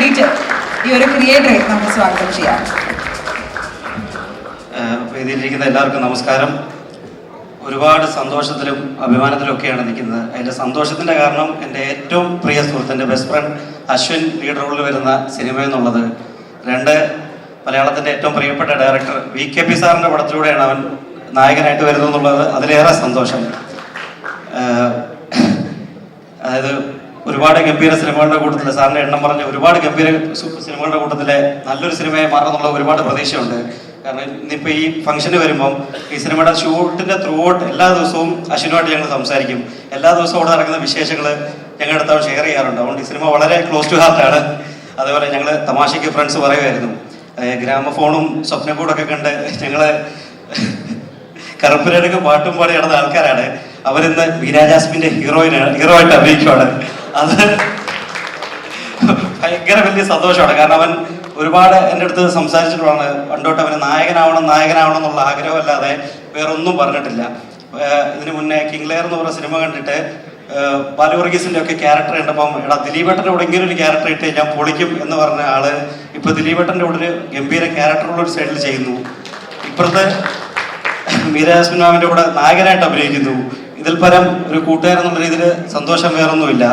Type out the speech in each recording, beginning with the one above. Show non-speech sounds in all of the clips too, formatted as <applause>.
കൂടിയിട്ട് ഈ ഒരു ക്രിയേറ്ററെ നമുക്ക് സ്വാഗതം ചെയ്യാം. വേദിയിലിരിക്കുന്ന എല്ലാവർക്കും നമസ്കാരം. ഒരുപാട് സന്തോഷത്തിലും അഭിമാനത്തിലും ഒക്കെയാണ് നിൽക്കുന്നത്. അതിന്റെ സന്തോഷത്തിന്റെ കാരണം എന്റെ ഏറ്റവും പ്രിയ സുഹൃത്ത് എന്റെ ബെസ്റ്റ് ഫ്രണ്ട് അശ്വിൻ ലീഡ് റോളിൽ വരുന്ന സിനിമ എന്നുള്ളത്. രണ്ട് മലയാളത്തിന്റെ ഏറ്റവും പ്രിയപ്പെട്ട ഡയറക്ടർ വി കെ പി സാറിന്റെ പടത്തിലൂടെയാണ് അവൻ നായകനായിട്ട് വരുന്നത് എന്നുള്ളത്. അതിലേറെ സന്തോഷം. അതായത് ഒരുപാട് ഗംഭീര സിനിമകളുടെ കൂട്ടത്തിൽ സാറിന്റെ എണ്ണം പറഞ്ഞ ഒരുപാട് ഗംഭീര സിനിമകളുടെ കൂട്ടത്തിലെ നല്ലൊരു സിനിമയായി മാറുന്നുള്ള ഒരുപാട് പ്രതീക്ഷയുണ്ട്. കാരണം ഇന്നിപ്പോ ഈ ഫംഗ്ഷന് വരുമ്പം ഈ സിനിമയുടെ ഷൂട്ടിന്റെ ത്രൂ ഔട്ട് എല്ലാ ദിവസവും അശ്വിനുമായിട്ട് ഞങ്ങൾ സംസാരിക്കും. എല്ലാ ദിവസവും അവിടെ നടക്കുന്ന വിശേഷങ്ങൾ ഞങ്ങളുടെ അടുത്ത് ഷെയർ ചെയ്യാറുണ്ട്. അതുകൊണ്ട് ഈ സിനിമ വളരെ ക്ലോസ് ടു ഹാർട്ടാണ് അതേപോലെ ഞങ്ങൾ തമാശയ്ക്ക് ഫ്രണ്ട്സ് പറയുമായിരുന്നു. ഗ്രാമഫോണും സ്വപ്നക്കൂടൊക്കെ കണ്ട് ഞങ്ങൾ കറുപ്പിനടുക്ക് പാട്ടും പാടി നടന്ന ആൾക്കാരാണ്. അവരിന്ന് വീരാജാസ്മിന്റെ ഹീറോയിനാണ് ഹീറോ ആയിട്ട് അഭിനയിക്കുവാണ്. അത് ഭയങ്കര വലിയ സന്തോഷമാണ്. കാരണം അവൻ ഒരുപാട് എന്റെ അടുത്ത് സംസാരിച്ചിട്ടുള്ളതാണ്. പണ്ടോട്ട് അവന് നായകനാവണം നായകനാവണം എന്നുള്ള ആഗ്രഹമല്ലാതെ വേറൊന്നും പറഞ്ഞിട്ടില്ല. ഇതിനു മുന്നേ കിങ്ലെയർ എന്ന് പറഞ്ഞ സിനിമ കണ്ടിട്ട് ഏഹ് ബാലു വർഗീസിന്റെ ഒക്കെ ക്യാരക്ടർ കണ്ടപ്പം എടാ ദിലീപേട്ടന്റെ കൂടെ ഇങ്ങനെ ഒരു ക്യാരക്ടർ ഇട്ട് ഞാൻ പൊളിക്കും എന്ന് പറഞ്ഞ ആൾ ഇപ്പൊ ദിലീപേട്ടന്റെ കൂടെ ഒരു ഗംഭീര ക്യാരക്ടറുള്ള ഒരു സൈഡിൽ ചെയ്യുന്നു. ഇപ്പുറത്തെ മീരാസ്മിൻ മാമിന്റെ കൂടെ നായകനായിട്ട് അഭിനയിക്കുന്നു. ഇതിൽ പരം ഒരു കൂട്ടുകാരൻ എന്നുള്ള രീതിയിൽ സന്തോഷം വേറൊന്നുമില്ല.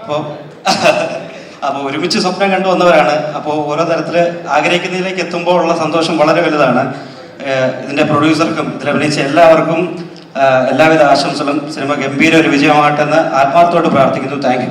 അപ്പോൾ <laughs> അപ്പോൾ ഒരുമിച്ച് സ്വപ്നം കണ്ടു വന്നവരാണ്. അപ്പോൾ ഓരോ തരത്തിൽ ആഗ്രഹിക്കുന്നതിലേക്ക് എത്തുമ്പോൾ ഉള്ള സന്തോഷം വളരെ വലുതാണ്. ഇതിന്റെ പ്രൊഡ്യൂസർക്കും ഇതിൽ അഭിനയിച്ച എല്ലാവർക്കും എല്ലാവിധ ആശംസകളും. സിനിമ ഗംഭീര ഒരു വിജയമാകട്ടെ എന്ന് ആത്മാർത്ഥമായിട്ട് പ്രാർത്ഥിക്കുന്നു. താങ്ക്